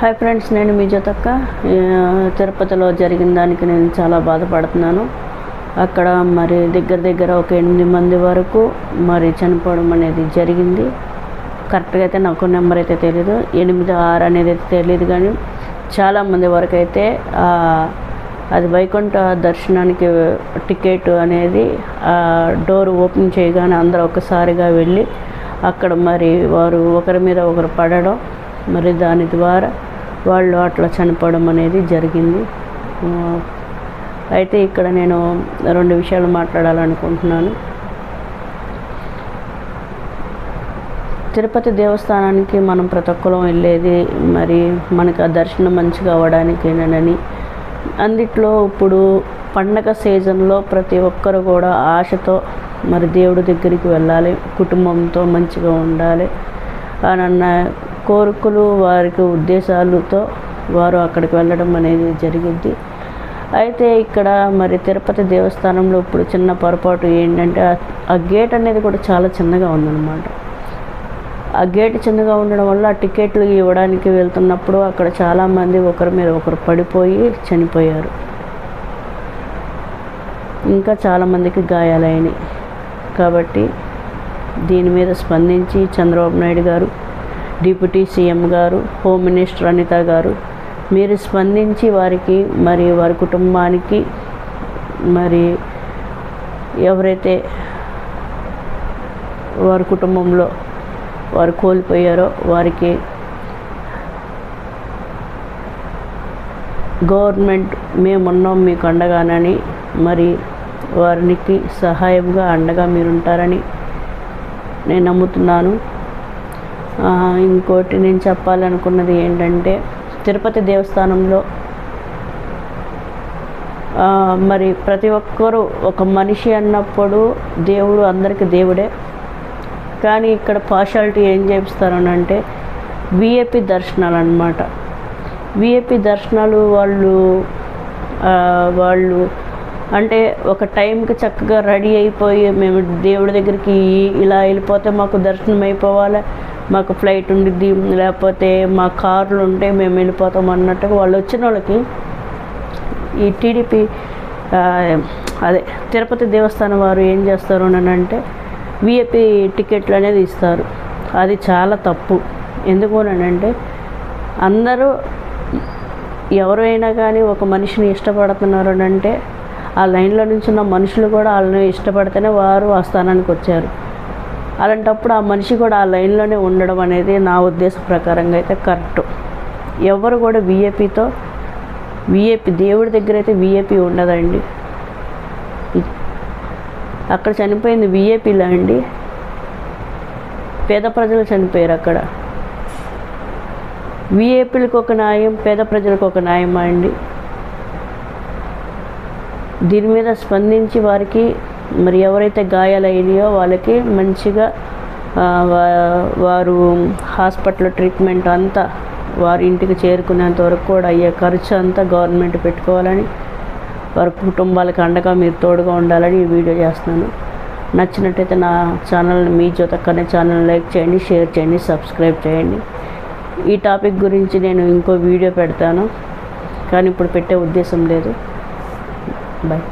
Hi friends నేను మీ జతక్క. తిరుపతిలో జరిగిన దానికి నేను చాలా బాధపడుతున్నాను. అక్కడ మరి దగ్గర దగ్గర ఒక ఎనిమిది మంది వరకు మరి చనిపోవడం అనేది జరిగింది. కరెక్ట్గా అయితే నాకు నెంబర్ అయితే తెలియదు ఎనిమిది ఆరు అనేది అయితే తెలియదు కానీ చాలామంది వరకు అయితే అది వైకుంఠ దర్శనానికి టికెట్ అనేది ఆ డోర్ ఓపెన్ చేయగానే అందరూ ఒకసారిగా వెళ్ళి అక్కడ మరి వారు ఒకరి మీద ఒకరు పడడం మరి దాని ద్వారా వాళ్ళు అట్లా చనిపోవడం అనేది జరిగింది. అయితే ఇక్కడ నేను రెండు విషయాలు మాట్లాడాలనుకుంటున్నాను. తిరుపతి దేవస్థానానికి మనం ప్రతి ఒక్కరం వెళ్ళేది మరి మనకు ఆ దర్శనం మంచిగా అవ్వడానికేనని. అందుట్లో ఇప్పుడు పండగ సీజన్లో ప్రతి ఒక్కరు కూడా ఆశతో మరి దేవుడి దగ్గరికి వెళ్ళాలి. కుటుంబంతో మంచిగా ఉండాలి. అని అన్న కోరికలు వారికి ఉద్దేశాలతో వారు అక్కడికి వెళ్ళడం అనేది జరిగింది. అయితే ఇక్కడ మరి తిరుపతి దేవస్థానంలో ఇప్పుడు చిన్న పొరపాటు ఏంటంటే ఆ- గేట్ అనేది కూడా చాలా చిన్నగా ఉందన్నమాట. ఆ గేట్ చిన్నగా ఉండడం వల్ల టికెట్లు ఇవ్వడానికి వెళ్తున్నప్పుడు అక్కడ చాలామంది ఒకరి మీద ఒకరు పడిపోయి చనిపోయారు. ఇంకా చాలామందికి గాయాలైనవి కాబట్టి దీని మీద స్పందించి Chandrababu Naidu garu deputy CM garu home minister Anitha garu మీరు స్పందించి వారికి మరి వారి కుటుంబానికి మరి ఎవరైతే వారి కుటుంబంలో వారు కోల్పోయారో వారికి గవర్నమెంట్ మేమున్నాం మీకు అండగానని మరి వారికి సహాయంగా అండగా మీరుంటారని నేను నమ్ముతున్నాను. ఇంకోటి నేను చెప్పాలనుకున్నది ఏంటంటే తిరుపతి దేవస్థానంలో మరి ప్రతి ఒక్కరూ ఒక మనిషి అన్నప్పుడు దేవుడు అందరికీ దేవుడే. కానీ ఇక్కడ పార్షాలిటీ ఏం చేపిస్తారు అంటే విఏపి దర్శనాలు అనమాట విఏపి దర్శనాలు వాళ్ళు వాళ్ళు అంటే ఒక టైంకి చక్కగా రెడీ అయిపోయి మేము దేవుడి దగ్గరికి ఇలా వెళ్ళిపోతే మాకు దర్శనం అయిపోవాలి మాకు ఫ్లైట్ ఉండిద్ది లేకపోతే మా కార్లు ఉంటే మేము వెళ్ళిపోతాం అన్నట్టుగా వాళ్ళు వచ్చిన వాళ్ళకి ఈ టీడీపీ అదే తిరుపతి దేవస్థానం వారు ఏం చేస్తారు అని అంటే విఐపి టికెట్లు అనేది ఇస్తారు. అది చాలా తప్పు. ఎందుకు అని అంటే అందరూ ఎవరైనా కానీ ఒక మనిషిని ఇష్టపడుతున్నారు అని అంటే ఆ లైన్లో నుంచి ఉన్న మనుషులు కూడా వాళ్ళని ఇష్టపడితేనే వారు ఆ స్థానానికి వచ్చారు. అలాంటప్పుడు ఆ మనిషి కూడా ఆ లైన్లోనే ఉండడం అనేది నా ఉద్దేశ ప్రకారంగా అయితే కరెక్ట్. ఎవరు కూడా విఏపితో విఏపి దేవుడి దగ్గర అయితే విఏపీ ఉండదండి. అక్కడ చనిపోయింది విఏపిలా అండి. పేద ప్రజలు చనిపోయారు అక్కడ. విఏపీలకు ఒక న్యాయం పేద ప్రజలకు ఒక న్యాయమా అండి? దీని మీద స్పందించి వారికి మరి ఎవరైతే గాయాలయ్యాయో వాళ్ళకి మంచిగా వారు హాస్పిటల్ ట్రీట్మెంట్ అంతా వారి ఇంటికి చేరుకునేంత వరకు కూడా అయ్యే ఖర్చు అంతా గవర్నమెంట్ పెట్టుకోవాలని వారి కుటుంబాలకు అండగా మీరు తోడుగా ఉండాలని ఈ వీడియో చేస్తున్నాను. నచ్చినట్టయితే నా ఛానల్ని మీ జోతక్కనే ఛానల్ లైక్ చేయండి షేర్ చేయండి సబ్స్క్రైబ్ చేయండి. ఈ టాపిక్ గురించి నేను ఇంకో వీడియో పెడతాను. కానీ ఇప్పుడు పెట్టే ఉద్దేశం లేదు. బాయ్